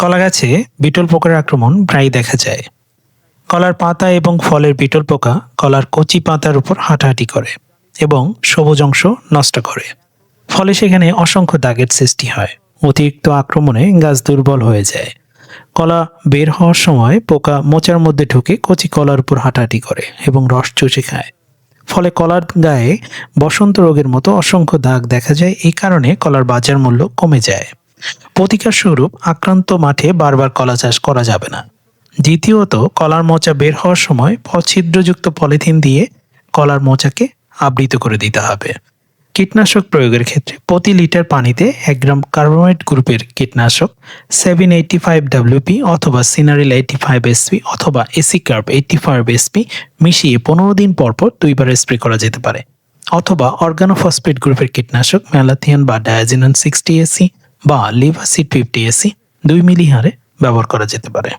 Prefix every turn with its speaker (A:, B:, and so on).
A: কলা গাছে বিটল পোকার আক্রমণ প্রায়ই দেখা যায়। কলার পাতা এবং ফলের বিটল পোকা কলার কচি পাতার উপর হাঁটাহাঁটি করে এবং সবুজ অংশ নষ্ট করে। ফলে সেখানে অসংখ্য দাগের সৃষ্টি হয়। অতিরিক্ত আক্রমণে গাছ দুর্বল হয়ে যায়। কলা বের হওয়ার সময় পোকা মোচার মধ্যে ঢুকে কচি কলার উপর হাঁটাহাঁটি করে এবং রস চুষে খায়। ফলে কলার গায়ে বসন্ত রোগের মতো অসংখ্য দাগ দেখা যায়। এই কারণে কলার বাজার মূল্য কমে যায়। প্রতিকার স্বরূপ আক্রান্ত মাঠে বারবার কলা চাষ করা যাবে না। দ্বিতীয়ত, কলার মোচা বের হওয়ার সময় ছিদ্রযুক্ত পলিথিন দিয়ে কলার মোচাকে আবৃত করে দিতে হবে। কীটনাশক প্রয়োগের ক্ষেত্রে প্রতি লিটার পানিতে এক গ্রাম কার্বোমেট গ্রুপের কীটনাশক, সেভেন এইটি ফাইভ ডাব্লিউপি অথবা সিনারিল এইটি ফাইভ এসপি অথবা এসি কার্ব এইটি ফাইভ এসপি মিশিয়ে পনেরো দিন পর পর দুইবার স্প্রে করা যেতে পারে। অথবা অর্গানোফসফেট গ্রুপের কীটনাশক ম্যালাথিয়ান বা ডায়াজিনান সিক্সটি এসি বা লিভাসিড ফিফটি এসি দুই মিলি হারে ব্যবহার করা যেতে পারে।